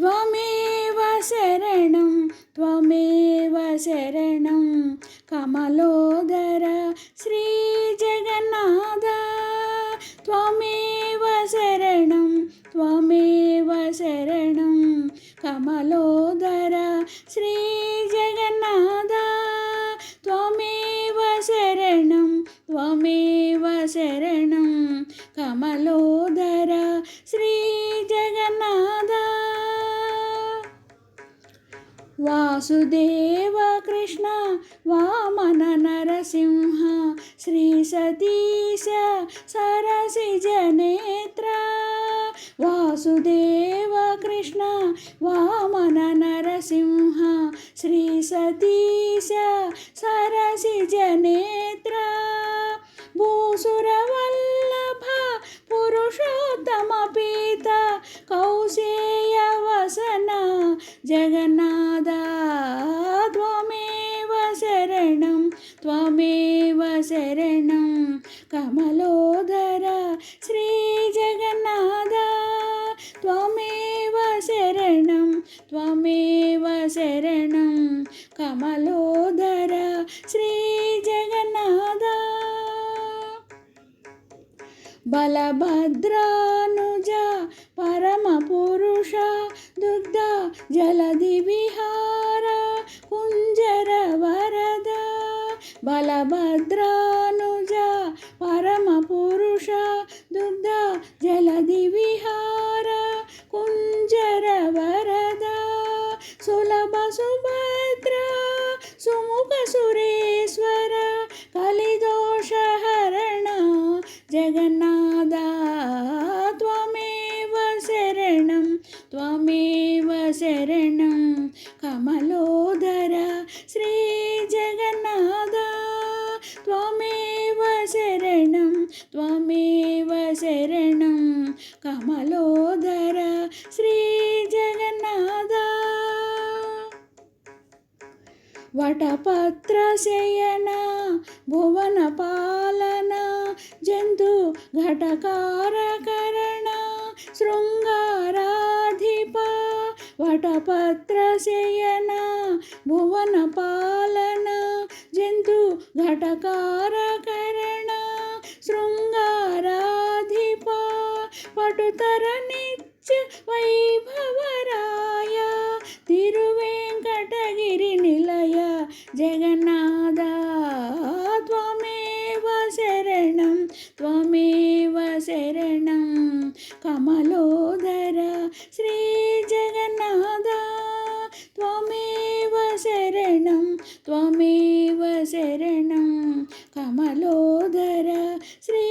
त्वमेव शरणं त्वमेव शरणं कमलोदर श्रीजगन्नाथ त्वमेव शरणं त्वमेव शरणं कमलोदर श्रीजगन्नाथ त्वमेव शरणं त्वमेव शरणं वासुदेव कृष्ण, वामन नरसिंह श्रीसतीश सरसिजनेत्र वासुदेव कृष्ण, वामन नरसिंह श्रीसतीश सरसिजनेत्र भूसुरवल्लभ पुरुषोत्तमपीत कौसेयवसन जगन्नाथ శరణం. కమలోదర శ్రీ జగన్నాథ త్వమేవ శరణం త్వమేవ శరణం. కమలోదర శ్రీ జగన్నాథ బలభద్రానుజ పరమపురుష దుగ్ధ జలది విహార రుద్రానుజ పరమపురుష దుగ్ధ జలది విహార కుంజర వరద సులభ సుభద్ర సుముఖ సురేశ్వర కలిదోషహరణ జగన్నాథ త్వమేవ శరణం త్వమేవ శరణం కమలోదర శ్రీ త్వమేవ శరణం కమలోదర శ్రీ జగన్నాథ వటపత్ర వటపత్రశయన భువన పాలన జంతు ఘటకారకరణ శృంగారాధిప వటపత్రశయన భువన పాలన జంతు ఘటకారకరణ పటుతర వైభవరాయ. తిరువేంకటగిరి నిలయ జగన్నాథ. త్వమేవ శరణం త్వమేవ శరణం. కమలోదర శ్రీ జగన్నాథ. త్వమేవ శరణం త్వమేవ శరణం. కమలోదర శ్రీ